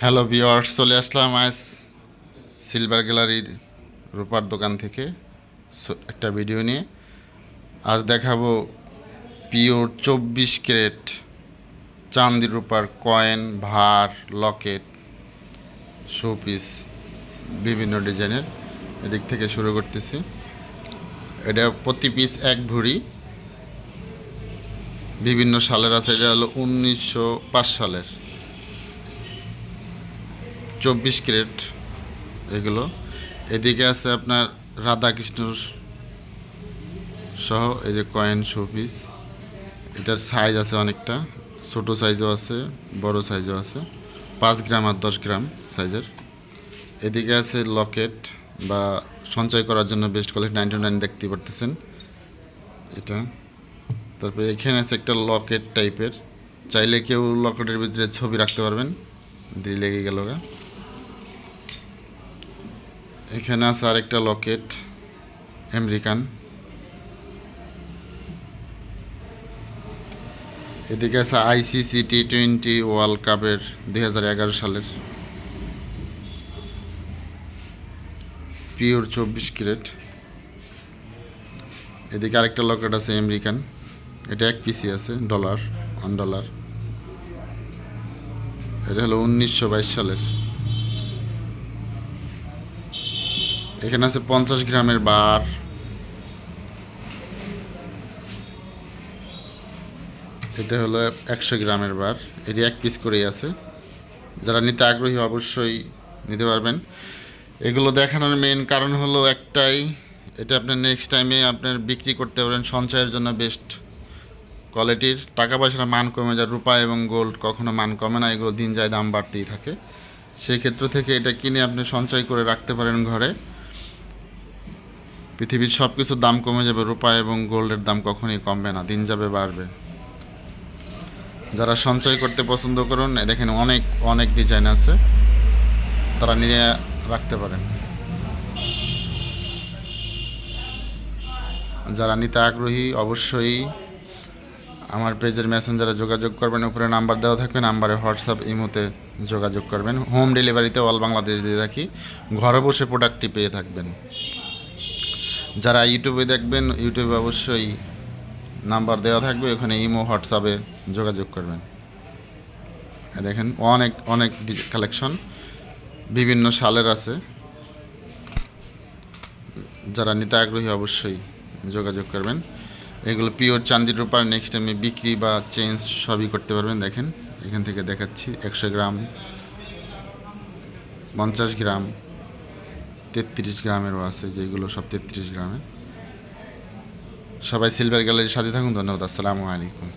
Hello viewers চলে আসলাম আজ silver গ্যালারির রূপার দোকান থেকে। একটা ভিডিও নিয়ে। আজ দেখাবো পিওর চব্বিশ ক্যারেট চান্দি রূপার কয়েন, ভার, লকেট শোপিস বিভিন্ন ডিজাইনের। এদিক থেকে শুরু করতেছি। এটা প্রতি পিস এক ভুড়ি। বিভিন্ন সালের আছে, এটা হলো উনিশশো পাঁচ সালের। চব্বিশ ক্যারেট এগুলো। এদিকে আছে আপনার রাধাকৃষ্ণর সহ এই যে কয়েন শোপিস এটার সাইজ আছে অনেকটা, ছোট সাইজও আছে, বড় সাইজও আছে, পাঁচ গ্রাম আর দশ গ্রাম সাইজের। এদিকে আছে লকেট বা সঞ্চয় করার জন্য বেস্ট কোয়ালিটি নাইনটি নাইন দেখতে পারতেছেন এটা। তারপরে এখানে আছে একটা লকেট টাইপের, চাইলে কেউ লকেটের ভিতরে ছবি রাখতে পারবেন দিয়ে লেগে গেল গা। এখানে আছে আরেকটা লকেট, আমেরিকান। এদিকে আছে আইসিসি টি টোয়েন্টি ওয়ার্ল্ড কাপের দু হাজার এগারো সালের। পিওর চব্বিশ ক্যারেট। এদিকে আরেকটা লকেট আছে আমেরিকান। এটা এক পিসি আছে, ডলার, ওয়ান ডলার। এটা হলো উনিশশো বাইশ সালের। এখানে আছে পঞ্চাশ গ্রামের বার। এটা হলো একশো গ্রামের বার। এটি এক পিস করেই আছে। যারা নিতে আগ্রহী অবশ্যই নিতে পারবেন। এগুলো দেখানোর মেন কারণ হলো একটাই, এটা আপনার নেক্সট টাইমে আপনার বিক্রি করতে পারেন। সঞ্চয়ের জন্য বেস্ট কোয়ালিটির টাকা পয়সার মান কমে যায়। রূপা এবং গোল্ড কখনো মান কমে না। এগুলো দিন যায় দাম বাড়তেই থাকে। সেই ক্ষেত্র থেকে এটা কিনে আপনি সঞ্চয় করে রাখতে পারেন ঘরে। পৃথিবীর সব কিছুর দাম কমে যাবে, রূপা এবং গোল্ডের দাম কখনই কমবে না, দিন যাবে বাড়বে। যারা সঞ্চয় করতে পছন্দ করুন দেখেন অনেক অনেক ডিজাইন আছে, তারা নিয়ে রাখতে পারেন। যারা নিতে আগ্রহী, অবশ্যই আমার পেজের মেসেঞ্জারে যোগাযোগ করবেন, উপরে নাম্বার দেওয়া থাকবে, নাম্বারে হোয়াটসঅ্যাপ, ইমোতে যোগাযোগ করবেন। হোম ডেলিভারিতে অল বাংলাদেশ দিয়ে থাকি, ঘরে বসে প্রোডাক্টটি পেয়ে থাকবেন। যারা ইউটিউবে দেখবেন ইউটিউবে অবশ্যই নাম্বার দেওয়া থাকবে, ওখানে ইমো, হোয়াটসঅ্যাপে যোগাযোগ করবেন। দেখেন, অনেক অনেক কালেকশন বিভিন্ন সালের আছে। যারা নিতে আগ্রহী অবশ্যই যোগাযোগ করবেন। এগুলো পিওর চান্দির রূপার নেক্সট টাইমে বিক্রি বা চেঞ্জ সবই করতে পারবেন, দেখেন। এখান থেকে দেখাচ্ছি, একশো গ্রাম, পঞ্চাশ গ্রাম। তেত্রিশ গ্রামেরও আছে, যেগুলো সব তেত্রিশ গ্রামের। সবাই সিলভার গ্যালারির সাথে থাকুন, ধন্যবাদ, আসসালামু আলাইকুম।